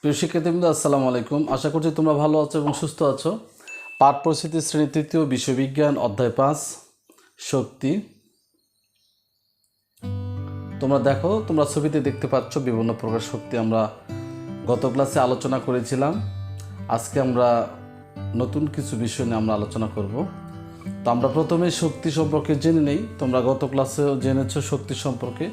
প্রিয় শিক্ষার্থীবৃন্দ, আসসালামু আলাইকুম। আশা করছি তোমরা ভালো আছো এবং সুস্থ আছো। পাঠ পরিস্থিতি শ্রেণি তৃতীয় বিশ্ববিজ্ঞান অধ্যায় পাঁচ, শক্তি। তোমরা দেখো, তোমরা ছবিতে দেখতে পাচ্ছ বিভিন্ন প্রকার শক্তি আমরা গত ক্লাসে আলোচনা করেছিলাম। আজকে আমরা নতুন কিছু বিষয় নিয়ে আমরা আলোচনা করব। তো আমরা প্রথমে শক্তি সম্পর্কে জেনে নেই। তোমরা গত ক্লাসেও জেনেছো শক্তি সম্পর্কে।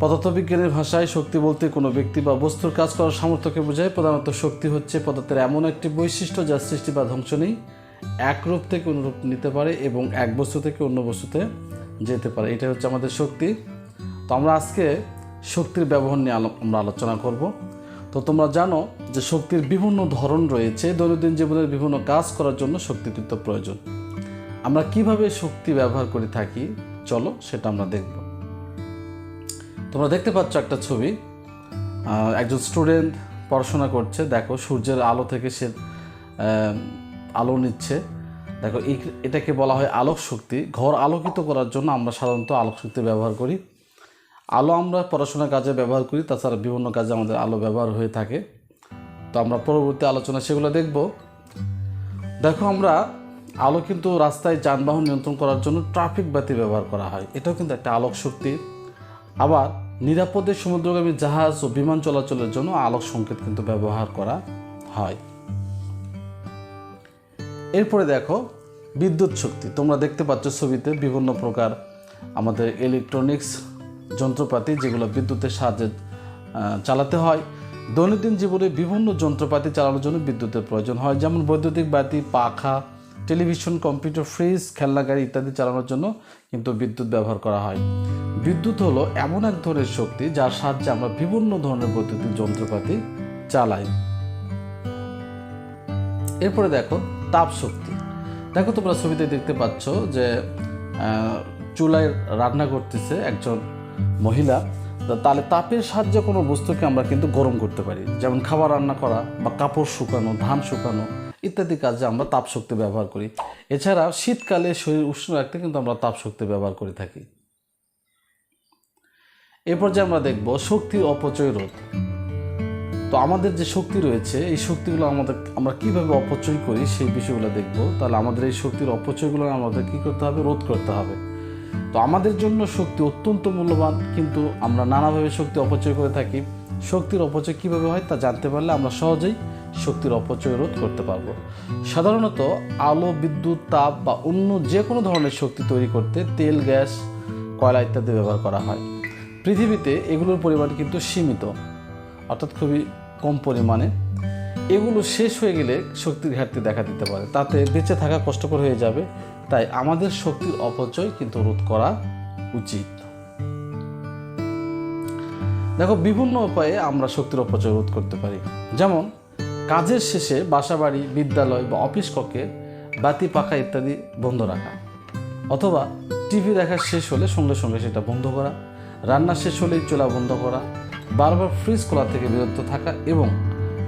পদার্থবিজ্ঞানের ভাষায় শক্তি বলতে কোনো ব্যক্তি বা বস্তুর কাজ করার সামর্থ্যকে বোঝায়। প্রধানত শক্তি হচ্ছে পদার্থের এমন একটি বৈশিষ্ট্য যার সৃষ্টি বা ধ্বংস নেই, এক রূপ থেকে অন্য রূপ নিতে পারে এবং এক বস্তু থেকে অন্য বস্তুতে যেতে পারে। এটা হচ্ছে আমাদের শক্তি। তো আমরা আজকে শক্তির ব্যবহার নিয়ে আমরা আলোচনা করব। তো তোমরা জানো যে শক্তির বিভিন্ন ধরন রয়েছে। দৈনন্দিন জীবনের বিভিন্ন কাজ করার জন্য শক্তি কিন্তু প্রয়োজন। আমরা কীভাবে শক্তি ব্যবহার করে থাকি? চলো সেটা আমরা দেখব। তোমরা দেখতে পাচ্ছ একটা ছবি। একজন স্টুডেন্ট পড়াশোনা করছে। দেখো, সূর্যের আলো থেকে সে আলো নিচ্ছে। দেখো এটাকে বলা হয় আলোক শক্তি। ঘর আলোকিত করার জন্য আমরা সাধারণত আলোক শক্তি ব্যবহার করি। আলো আমরা পড়াশোনার কাজে ব্যবহার করি, তাছাড়া বিভিন্ন কাজে আমাদের আলো ব্যবহার হয়ে থাকে। তো আমরা পরবর্তী আলোচনা সেগুলো দেখব। দেখো, আমরা আলো কিন্তু রাস্তায় যানবাহন নিয়ন্ত্রণ করার জন্য ট্রাফিক বাতি ব্যবহার করা হয়। এটাও কিন্তু একটা আলোক শক্তি। আবার নিরাপদে সমুদ্রগামী জাহাজ ও বিমান চলাচলের জন্য আলোক সংকেত কিন্তু ব্যবহার করা হয়। এরপরে দেখো, বিদ্যুৎ শক্তি। তোমরা দেখতে পাচ্ছ ছবিতে বিভিন্ন প্রকার আমাদের ইলেকট্রনিক্স যন্ত্রপাতি যেগুলো বিদ্যুতের সাহায্যে চালাতে হয়। দৈনন্দিন জীবনে বিভিন্ন যন্ত্রপাতি চালানোর জন্য বিদ্যুতের প্রয়োজন হয়। যেমন বৈদ্যুতিক বাতি, পাখা টেলিভিশন, কম্পিউটার, ফ্রিজ, খেলনা, গাড়ি ইত্যাদি চালানোর জন্য কিন্তু বিদ্যুৎ ব্যবহার করা হয়। বিদ্যুৎ হলো এমন এক ধরনের শক্তি যার সাহায্যে আমরা বিভিন্ন ধরনের বৈদ্যুতিক যন্ত্রপাতি চালাই। এরপরে দেখো, তাপ শক্তি। দেখো তোমরা ছবিতে দেখতে পাচ্ছ যে চুলায় রান্না করতেছে একজন মহিলা। তাহলে তাপের সাহায্যে কোনো বস্তুকে আমরা কিন্তু গরম করতে পারি। যেমন খাবার রান্না করা বা কাপড় শুকানো, ধান শুকানো ইত্যাদি কাজে আমরা তাপ শক্তি ব্যবহার করি। এছাড়া শীতকালে শরীর উষ্ণ রাখতে কিন্তু আমরা তাপ শক্তি ব্যবহার করে থাকি। এরপর যে আমরা দেখব শক্তির অপচয় রোধ। তো আমাদের যে শক্তি রয়েছে, এই শক্তিগুলো আমাদের, আমরা কীভাবে অপচয় করি সেই বিষয়গুলো দেখব। তাহলে আমাদের এই শক্তির অপচয়গুলো আমাদের কি করতে হবে? রোধ করতে হবে। তো আমাদের জন্য শক্তি অত্যন্ত মূল্যবান, কিন্তু আমরা নানাভাবে শক্তি অপচয় করে থাকি। শক্তির অপচয় কীভাবে হয় তা জানতে পারলে আমরা সহজেই শক্তির অপচয় রোধ করতে পারব। সাধারণত আলো, বিদ্যুৎ, তাপ বা অন্য যে কোনো ধরনের শক্তি তৈরি করতে তেল, গ্যাস, কয়লা ইত্যাদি ব্যবহার করা হয়। পৃথিবীতে এগুলোর পরিমাণ কিন্তু সীমিত, অর্থাৎ খুবই কম পরিমাণে। এগুলো শেষ হয়ে গেলে শক্তির ঘাটতি দেখা দিতে পারে। তাতে বেঁচে থাকা কষ্টকর হয়ে যাবে। তাই আমাদের শক্তির অপচয় কিন্তু রোধ করা উচিত। দেখো, বিভিন্ন উপায়ে আমরা শক্তির অপচয় রোধ করতে পারি। যেমন কাজের শেষে বাসাবাড়ি, বিদ্যালয় বা অফিস কক্ষে বাতি, পাখা ইত্যাদি বন্ধ রাখা। অথবা টিভি দেখা শেষ হলে সঙ্গে সঙ্গে সেটা বন্ধ করা, রান্না শেষ হলেই চুলা বন্ধ করা, বারবার ফ্রিজ খোলা থেকে বিরত থাকা এবং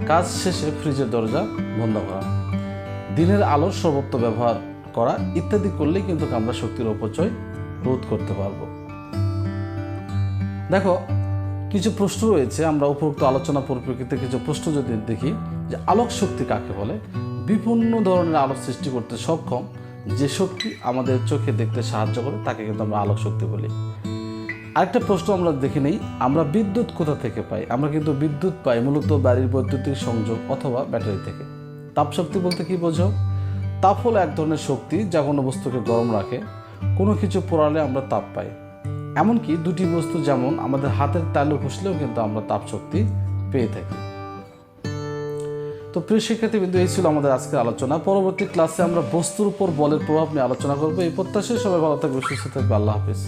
কাজ শেষে ফ্রিজের দরজা বন্ধ করা। দিনের আলোর সর্বত্র ব্যবহার করা ইত্যাদি করলেই কিন্তু আমরা শক্তির অপচয় রোধ করতে পারব। দেখো, কিছু প্রশ্ন রয়েছে, আমরা উপরোক্ত আলোচনা পরিপ্রেক্ষিতে কিছু প্রশ্ন যদি দেখি যে আলোক শক্তি কাকে বলে? বিভিন্ন ধরনের আলোক সৃষ্টি করতে সক্ষম। যে শক্তি আমাদের চোখে দেখতে সাহায্য করে, তাকে কিন্তু আমরা আলোক শক্তি বলি। আরেকটা প্রশ্ন আমরা দেখে নেই, আমরা বিদ্যুৎ কোথা থেকে পাই? আমরা কিন্তু বিদ্যুৎ পাই মূলত বাড়ির বৈদ্যুতিক সংযোগ অথবা ব্যাটারি থেকে। তাপ শক্তি বলতে কি বোঝো তাপ হলো এক ধরনের শক্তি যা কোনো বস্তুকে গরম রাখে, কোনো কিছু পোড়ালে আমরা তাপ পাই। এমনকি দুটি বস্তু যেমন আমাদের হাতের তালু ঘষলেও কিন্তু আমরা তাপ শক্তি পেয়ে থাকি। তো প্রিয় শিক্ষার্থী বিন্দু এই ছিল আমাদের আজকের আলোচনা। পরবর্তী ক্লাসে আমরা বস্তুর উপর বলের প্রভাব নিয়ে আলোচনা করব। এই প্রত্যাশায় সবাই ভালো থাকবে সুস্থ থাকবে আল্লাহ হাফিজ।